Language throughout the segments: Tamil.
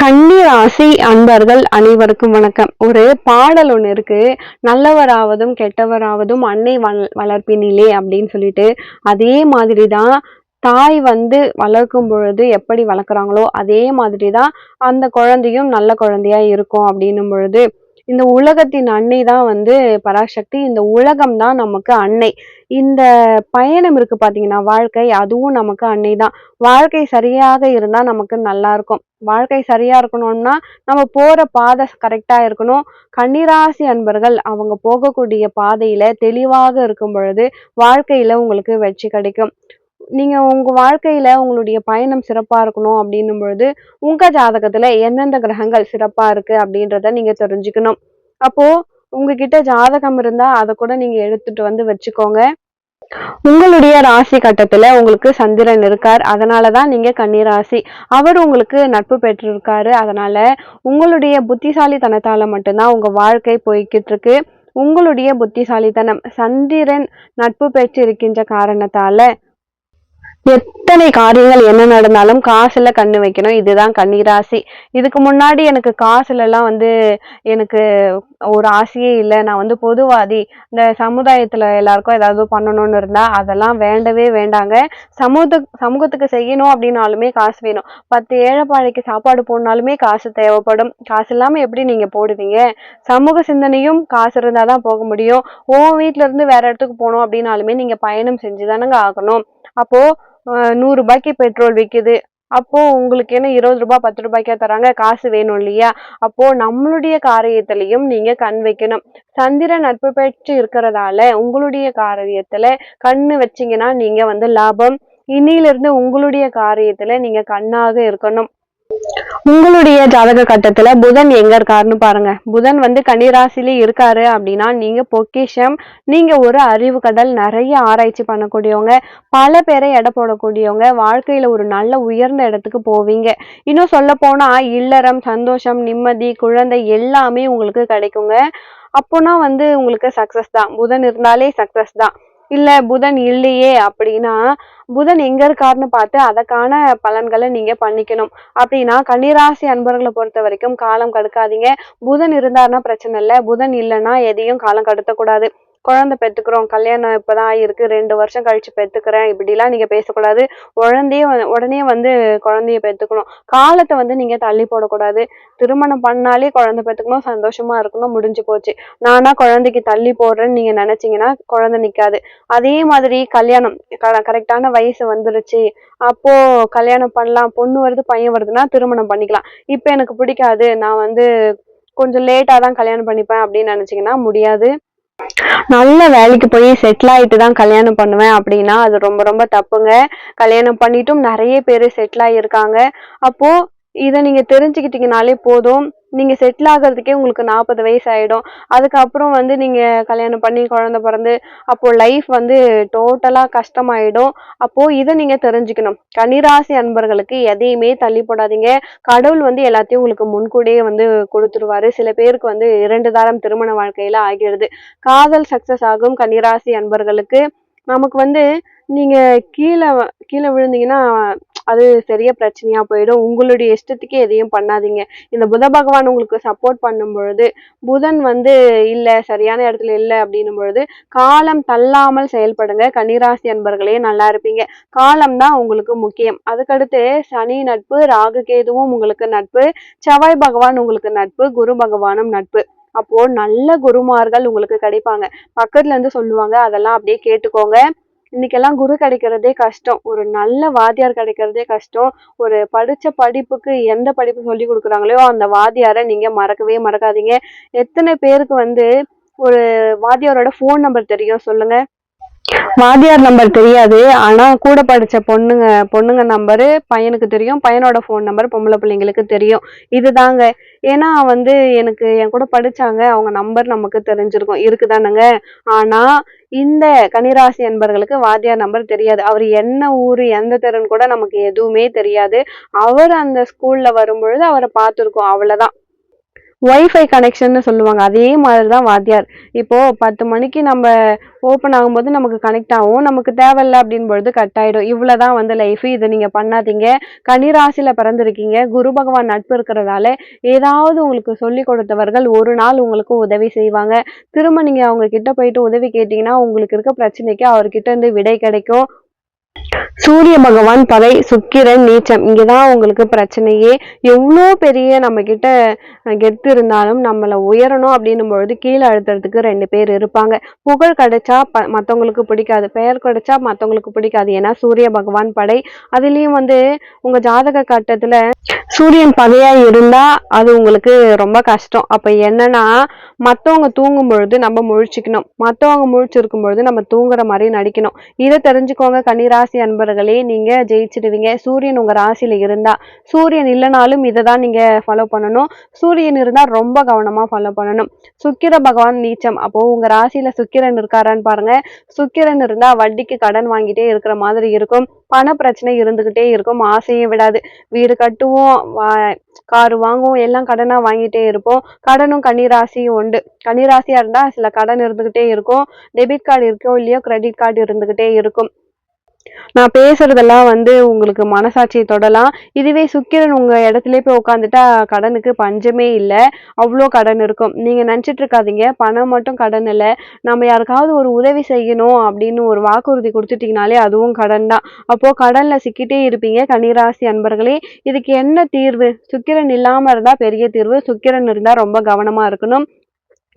கன்னி ராசி அன்பர்கள் அனைவருக்கும் வணக்கம். ஒரு பாடல் ஒன்று இருக்கு. நல்லவராவதும் கெட்டவராவதும் அன்னை வள வளர்ப்பினிலே அப்படின்னு சொல்லிட்டு அதே மாதிரி தான் தாய் வந்து வளர்க்கும் பொழுது எப்படி வளர்க்குறாங்களோ அதே மாதிரி தான் அந்த குழந்தையும் நல்ல குழந்தையா இருக்கும் அப்படின்னும் பொழுது இந்த உலகத்தின் அன்னை தான் வந்து பராசக்தி. இந்த உலகம் தான் நமக்கு அன்னை. இந்த பயணம் இருக்கு பாத்தீங்கன்னா வாழ்க்கை அதுவும் நமக்கு அன்னை தான். வாழ்க்கை சரியாக இருந்தா நமக்கு நல்லா இருக்கும். வாழ்க்கை சரியா இருக்கணும்னா நம்ம போற பாதை கரெக்டா இருக்கணும். கன்னிராசி அன்பர்கள் அவங்க போகக்கூடிய பாதையில தெளிவாக இருக்கும் பொழுது வாழ்க்கையில உங்களுக்கு வெற்றி கிடைக்கும். நீங்கள் உங்கள் வாழ்க்கையில் உங்களுடைய பயணம் சிறப்பாக இருக்கணும் அப்படின்னும் பொழுது உங்கள் ஜாதகத்தில் எந்தெந்த கிரகங்கள் சிறப்பாக இருக்குது அப்படின்றத நீங்கள் தெரிஞ்சுக்கணும். அப்போது உங்ககிட்ட ஜாதகம் இருந்தால் அதை கூட நீங்கள் எடுத்துட்டு வந்து வச்சுக்கோங்க. உங்களுடைய ராசி கட்டத்துல உங்களுக்கு சந்திரன் இருக்கார். அதனாலதான் நீங்க கன்னிராசி. அவர் உங்களுக்கு நட்பு பெற்றிருக்காரு. அதனால உங்களுடைய புத்திசாலித்தனத்தால மட்டும்தான் உங்க வாழ்க்கை போய்கிட்டு இருக்கு உங்களுடைய புத்திசாலித்தனம் சந்திரன் நட்பு பெற்றிருக்கின்ற காரணத்தால எத்தனை காரியங்கள் என்ன நடந்தாலும் காசுல கண்ணு வைக்கணும். இதுதான் கன்னிராசி. இதுக்கு முன்னாடி எனக்கு காசுல எல்லாம் வந்து எனக்கு ஒரு ஆசையே இல்லை. நான் வந்து பொதுவாதி. இந்த சமுதாயத்துல எல்லாருக்கும் ஏதாவது பண்ணணும்னு இருந்தா அதெல்லாம் வேண்டவே வேண்டாங்க. சமூக சமூகத்துக்கு செய்யணும் அப்படின்னாலுமே காசு வேணும். பத்து ஏழைப்பாழைக்கு சாப்பாடு போடணுனாலுமே காசு தேவைப்படும். காசு இல்லாம எப்படி நீங்க போடுவீங்க? சமூக சிந்தனையும் காசு இருந்தாதான் போக முடியும். ஓ வீட்ல இருந்து வேற இடத்துக்கு போகணும் அப்படின்னாலுமே நீங்க பயணம் செஞ்சுதானங்க ஆகணும். அப்போ நூறுரூபாய்க்கு பெட்ரோல் விற்கிது அப்போது உங்களுக்கு என்ன இருபது ரூபாய் பத்து ரூபாய்க்கா தராங்க காசு வேணும் இல்லையா? அப்போது நம்மளுடைய காரியத்திலையும் நீங்கள் கண் வைக்கணும். சந்திரன் நட்பு பெற்று இருக்கிறதால உங்களுடைய காரியத்தில் கண்ணு வச்சீங்கன்னா நீங்கள் வந்து லாபம். இன்னிலிருந்து உங்களுடைய காரியத்தில் நீங்கள் கண்ணாக இருக்கணும். உங்களுடைய ஜாதக கட்டத்துல புதன் எங்க இருக்காருன்னு பாருங்க. புதன் வந்து கன்னிராசிலே இருக்காரு அப்படின்னா நீங்க பொக்கிஷம் நீங்க ஒரு அறிவு கடல் நிறைய ஆராய்ச்சி பண்ணக்கூடியவங்க பல பேரை எடை போடக்கூடியவங்க வாழ்க்கையில ஒரு நல்ல உயர்ந்த இடத்துக்கு போவீங்க. இன்னும் சொல்ல போனா இல்லறம் சந்தோஷம் நிம்மதி குழந்தை எல்லாமே உங்களுக்கு கிடைக்குங்க. அப்போனா வந்து உங்களுக்கு சக்சஸ் தான். புதன் இருந்தாலே சக்சஸ் தான். இல்ல புதன் இல்லையே அப்படின்னா புதன் எங்க இருக்காருன்னு பார்த்து அதற்கான பலன்களை நீங்க பண்ணிக்கணும். அப்படின்னா கன்னிராசி அன்பர்களை பொறுத்த வரைக்கும் காலம் கடுக்காதீங்க. புதன் இருந்தாருன்னா பிரச்சனை இல்லை. புதன் இல்லைன்னா எதையும் காலம் கடத்தக்கூடாது. குழந்தை பெற்றுக்கிறோம் கல்யாணம் இப்போதான் ஆகிருக்கு ரெண்டு வருஷம் கழிச்சு பெற்றுக்கிறேன் இப்படிலாம் நீங்க பேசக்கூடாது. உடனே உடனே வந்து குழந்தைய பெற்றுக்கணும் காலத்தை வந்து நீங்க தள்ளி போடக்கூடாது. திருமணம் பண்ணாலே குழந்தை பெற்றுக்கணும் சந்தோஷமா இருக்கணும் முடிஞ்சு போச்சு. நானா குழந்தைக்கு தள்ளி போடுறேன்னு நீங்க நினைச்சீங்கன்னா குழந்தை நிக்காது. அதே மாதிரி கல்யாணம் கரெக்டான வயசு வந்துருச்சு. அப்போ கல்யாணம் பண்ணலாம் பொண்ணு வருது பையன் வருதுன்னா திருமணம் பண்ணிக்கலாம். இப்போ எனக்கு பிடிக்காது. நான் வந்து கொஞ்சம் லேட்டாக தான் கல்யாணம் பண்ணிப்பேன் அப்படின்னு நினச்சிங்கன்னா முடியாது. நல்ல வேலைக்கு போய் செட்டில் ஆகிட்டு தான் கல்யாணம் பண்ணுவேன் அப்படின்னா அது ரொம்ப ரொம்ப தப்புங்க. கல்யாணம் பண்ணிட்டும் நிறைய பேர் செட்டில் ஆகியிருக்காங்க அப்போ இதை நீங்க தெரிஞ்சுக்கிட்டீங்கனாலே போதும். நீங்கள் செட்டில் ஆகிறதுக்கே உங்களுக்கு நாற்பது வயசு ஆகிடும் அதுக்கப்புறம் வந்து நீங்கள் கல்யாணம் பண்ணி குழந்தை பிறந்து அப்போது லைஃப் வந்து டோட்டலாக கஷ்டமாயிடும். அப்போது இதை நீங்கள் தெரிஞ்சுக்கணும். கன்னிராசி அன்பர்களுக்கு எதையுமே தள்ளி போடாதீங்க. கடவுள் வந்து எல்லாத்தையும் உங்களுக்கு முன்கூடியே வந்து கொடுத்துருவாரு. சில பேருக்கு வந்து இரண்டு தாரம் திருமண வாழ்க்கையில் ஆகிடுது. காதல் சக்சஸ் ஆகும் கன்னிராசி அன்பர்களுக்கு. நமக்கு வந்து நீங்கள் கீழே கீழே விழுந்தீங்கன்னா அது சரியா பிரச்சனையா போயிடும். உங்களுடைய இஷ்டத்துக்கே எதையும் பண்ணாதீங்க. இந்த புத பகவான் உங்களுக்கு சப்போர்ட் பண்ணும் பொழுது புதன் வந்து இல்லை சரியான இடத்துல இல்லை அப்படின்னும் பொழுது காலம் தள்ளாமல் செயல்படுங்க. கன்னிராசி அன்பர்களே நல்லா இருப்பீங்க. காலம் தான் உங்களுக்கு முக்கியம். அதுக்கடுத்து சனி நட்பு ராகு கேதுவும் உங்களுக்கு நட்பு செவ்வாய் பகவான் உங்களுக்கு நட்பு குரு பகவானும் நட்பு. அப்போ நல்ல குருமார்கள் உங்களுக்கு கிடைப்பாங்க. பக்கத்துல இருந்து சொல்லுவாங்க அதெல்லாம் அப்படியே கேட்டுக்கோங்க. இன்னைக்கெல்லாம் குரு கிடைக்கிறதே கஷ்டம். ஒரு நல்ல வாத்தியார் கிடைக்கிறதே கஷ்டம். ஒரு படித்த படிப்புக்கு எந்த படிப்பு சொல்லி கொடுக்குறாங்களோ அந்த வாத்தியாரை நீங்கள் மறக்கவே மறக்காதீங்க. எத்தனை பேருக்கு வந்து ஒரு வாத்தியாரோட ஃபோன் நம்பர் தெரியும் சொல்லுங்கள் வாத்தியார் நம்பர் தெரியாது. ஆனா கூட படிச்ச பொண்ணுங்க பொண்ணுங்க நம்பரு பையனுக்கு தெரியும் பையனோட ஃபோன் நம்பர் பொம்பளை பிள்ளைங்களுக்கு தெரியும். இதுதாங்க. ஏன்னா வந்து எனக்கு என் கூட படிச்சாங்க அவங்க நம்பர் நமக்கு தெரிஞ்சிருக்கும். இருக்குதானுங்க. ஆனா இந்த கனிராசி என்பர்களுக்கு வாத்தியார் நம்பர் தெரியாது. அவர் என்ன ஊரு எந்த தெருன்னு கூட நமக்கு எதுவுமே தெரியாது. அவர் அந்த ஸ்கூல்ல வரும்பொழுது அவரை பார்த்துருக்கோம். அவ்வளவுதான். ஒய்ஃபை கனெக்ஷன்னு சொல்லுவாங்க. அதே மாதிரி தான் வாத்தியார். இப்போது பத்து மணிக்கு நம்ம ஓப்பன் ஆகும்போது நமக்கு கனெக்ட் ஆகும். நமக்கு தேவையில்ல அப்படின் பொழுது கட் இவ்வளோ தான் வந்து லைஃப் இதை நீங்கள் பண்ணாதீங்க. கனிராசியில் பிறந்திருக்கீங்க. குரு பகவான் நட்பு இருக்கிறதால ஏதாவது உங்களுக்கு சொல்லி கொடுத்தவர்கள் ஒரு நாள் உங்களுக்கு உதவி செய்வாங்க. திரும்ப நீங்கள் அவங்க கிட்ட போயிட்டு உதவி கேட்டிங்கன்னா உங்களுக்கு இருக்க பிரச்சனைக்கு அவர்கிட்ட இருந்து விடை கிடைக்கும். சூரிய பகவான் பகை சுக்கிரன் நீச்சம் இங்கதான் உங்களுக்கு பிரச்சனையே. எவ்வளோ பெரிய நம்ம கிட்ட கெத்து இருந்தாலும் நம்மளை உயரணும் அப்படின்னும் பொழுது கீழே அழுத்துறதுக்கு ரெண்டு பேர் இருப்பாங்க. புகழ் கிடைச்சா ப மற்றவங்களுக்கு பிடிக்காது. பெயர் கிடைச்சா மற்றவங்களுக்கு பிடிக்காது. ஏன்னா சூரிய பகவான் படை. அதுலேயும் வந்து உங்க ஜாதக கட்டத்துல சூரியன் பகையாக இருந்தா அது உங்களுக்கு ரொம்ப கஷ்டம். அப்ப என்னன்னா மத்தவங்க தூங்கும் பொழுது நம்ம முழிச்சுக்கணும். மத்தவங்க முழிச்சிருக்கும் பொழுது நம்ம தூங்குற மாதிரி நடிக்கணும். இதை தெரிஞ்சுக்கோங்க. கன்னிராசி அன்பர்களே நீங்கள் ஜெயிச்சிடுவீங்க. சூரியன் உங்கள் ராசியில் இருந்தால் சூரியன் இல்லைனாலும் இதை தான் நீங்கள் ஃபாலோ பண்ணணும். சூரியன் இருந்தால் ரொம்ப கவனமாக ஃபாலோ பண்ணணும். சுக்கிர பகவான் நீச்சம். அப்போது உங்கள் ராசியில் சுக்கிரன் இருக்காரான்னு பாருங்க. சுக்கிரன் இருந்தால் வட்டிக்கு கடன் வாங்கிட்டே இருக்கிற மாதிரி இருக்கும். பண பிரச்சனை இருந்துக்கிட்டே இருக்கும். ஆசையும் விடாது. வீடு கட்டுவோம் காரு வாங்குவோம் எல்லாம் கடனாக வாங்கிட்டே இருப்போம். கடனும் கன்னிராசியும் உண்டு. கன்னிராசியாக இருந்தால் சில கடன் இருந்துக்கிட்டே இருக்கும். டெபிட் கார்டு இருக்கோ இல்லையோ கிரெடிட் கார்டு இருந்துக்கிட்டே இருக்கும். நான் பேசுறதெல்லாம் வந்து உங்களுக்கு மனசாட்சியை தொடலாம். இதுவே சுக்கிரன் உங்க இடத்துல போய் உட்காந்துட்டா கடனுக்கு பஞ்சமே இல்லை. அவ்வளோ கடன் இருக்கும். நீங்க நினச்சிட்டு இருக்காதீங்க. பணம் மட்டும் கடன் இல்லை. நம்ம யாருக்காவது ஒரு உதவி செய்யணும் அப்படின்னு ஒரு வாக்குறுதி கொடுத்துட்டீங்கனாலே அதுவும் கடன் தான். அப்போ கடன்ல சிக்கிட்டே இருப்பீங்க கன்னிராசி அன்பர்களே. இதுக்கு என்ன தீர்வு? சுக்கிரன் இல்லாம இருந்தா பெரிய தீர்வு. சுக்கிரன் இருந்தா ரொம்ப கவனமா இருக்கணும்.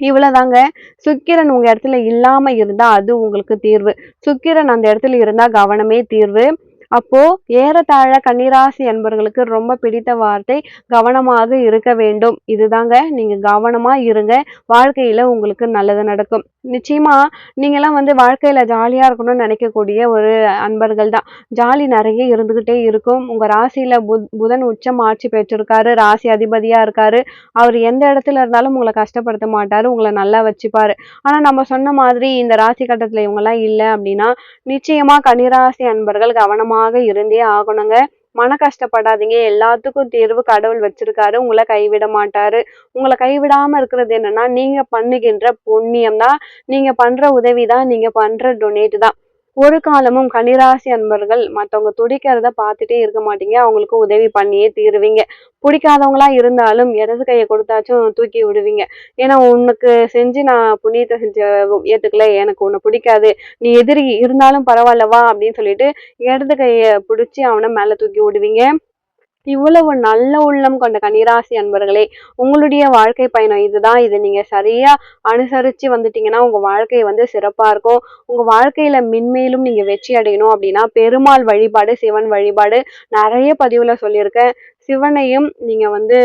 இவ்வளவுதாங்க. சுக்கிரன் உங்க இடத்துல இல்லாம இருந்தா அது உங்களுக்கு தீர்வு. சுக்கிரன் அந்த இடத்துல இருந்தா கவனமே தீர்வு. அப்போ ஏறத்தாழ கன்னிராசி என்பவர்களுக்கு ரொம்ப பிடித்த வார்த்தை கவனமாக இருக்க வேண்டும். இதுதாங்க. நீங்க கவனமா இருங்க. வாழ்க்கையில உங்களுக்கு நல்லது நடக்கும். நிச்சயமா நீங்கெல்லாம் வந்து வாழ்க்கையில ஜாலியா இருக்கணும்னு நினைக்கக்கூடிய ஒரு அன்பர்கள் தான். ஜாலி நிறைய இருந்துகிட்டே இருக்கும். உங்க ராசியில புத் புதன் உச்சம் ஆட்சி பெற்றிருக்காரு. ராசி அதிபதியா இருக்காரு. அவர் எந்த இடத்துல இருந்தாலும் உங்களை கஷ்டப்படுத்த மாட்டாரு. உங்களை நல்லா வச்சுப்பாரு. ஆனா நம்ம சொன்ன மாதிரி இந்த ராசி கட்டத்துல இவங்க எல்லாம் இல்லை அப்படின்னா நிச்சயமா கன்னிராசி அன்பர்கள் கவனமாக இருந்தே ஆகணுங்க. மன கஷ்டப்படாதீங்க. எல்லாத்துக்கும் தீர்வு கடவுள் வச்சிருக்காரு. உங்களை கைவிட மாட்டாரு. உங்களை கைவிடாம இருக்கிறது என்னன்னா நீங்க பண்ணுகின்ற புண்ணியம் தான் நீங்க பண்ற உதவி தான் நீங்க பண்ற டொனேட் தான். ஒரு காலமும் கன்னிராசி அன்பர்கள் மற்றவங்க துடிக்கிறத பார்த்துட்டே இருக்க மாட்டீங்க. அவங்களுக்கு உதவி பண்ணியே தீருவீங்க. பிடிக்காதவங்களா இருந்தாலும் இடது கையை கொடுத்தாச்சும் தூக்கி விடுவீங்க. ஏன்னா உனக்கு செஞ்சு நான் புண்ணியத்தை செஞ்ச ஏத்துக்கல. எனக்கு உன்னை பிடிக்காது. நீ எதிரி இருந்தாலும் பரவாயில்லவா அப்படின்னு சொல்லிட்டு இடது கையை பிடிச்சி அவனை மேலே தூக்கி விடுவீங்க. இவ்வளவு நல்ல உள்ளம் கொண்ட கன்னிராசி அன்பர்களே உங்களுடைய வாழ்க்கை பயணம் இதுதான். இது நீங்க சரியா அனுசரிச்சு வந்துட்டீங்கன்னா உங்க வாழ்க்கை வந்து சிறப்பா இருக்கும். உங்க வாழ்க்கையில மென்மேலும் நீங்க வெற்றி அடையணும் அப்படின்னா பெருமாள் வழிபாடு சிவன் வழிபாடு நிறைய பதிவுல சொல்லியிருக்கேன். சிவனையும் நீங்க வந்து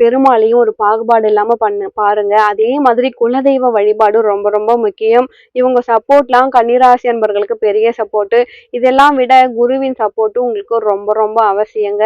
பெருமாளையும் ஒரு பாகுபாடு இல்லாம பண்ணு பாருங்க. அதே மாதிரி குலதெய்வ வழிபாடும் ரொம்ப ரொம்ப முக்கியம். இவங்க சப்போர்ட்லாம் கன்னிராசி அன்பர்களுக்கு பெரிய சப்போர்ட்டு. இதெல்லாம் விட குருவின் சப்போர்ட்டும் உங்களுக்கு ரொம்ப ரொம்ப அவசியங்க.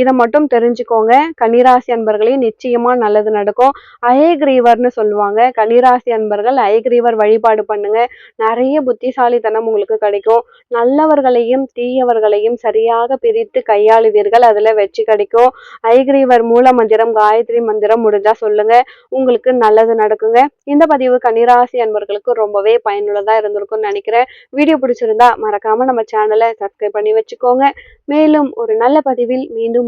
இதை மட்டும் தெரிஞ்சுக்கோங்க. கன்னிராசி அன்பர்களே நிச்சயமா நல்லது நடக்கும். அயக்ரீவர்னு சொல்லுவாங்க. கன்னிராசி அன்பர்கள் அயக்ரீவர் வழிபாடு பண்ணுங்க. நிறைய புத்திசாலித்தனம் உங்களுக்கு கிடைக்கும். நல்லவர்களையும் தீயவர்களையும் சரியாக பிரித்து கையாளுவீர்கள். அதுல வெற்றி கிடைக்கும். ஐகிரீவர் மூல மந்திரம் காயத்ரி மந்திரம் முடிஞ்சா சொல்லுங்க. உங்களுக்கு நல்லது நடக்குங்க. இந்த பதிவு கன்னிராசி அன்பர்களுக்கு ரொம்பவே பயனுள்ளதா இருந்திருக்கும்னு நினைக்கிறேன். வீடியோ பிடிச்சிருந்தா மறக்காம நம்ம சேனலை சப்ஸ்கிரைப் பண்ணி வச்சுக்கோங்க. மேலும் ஒரு நல்ல பதிவில் மீண்டும்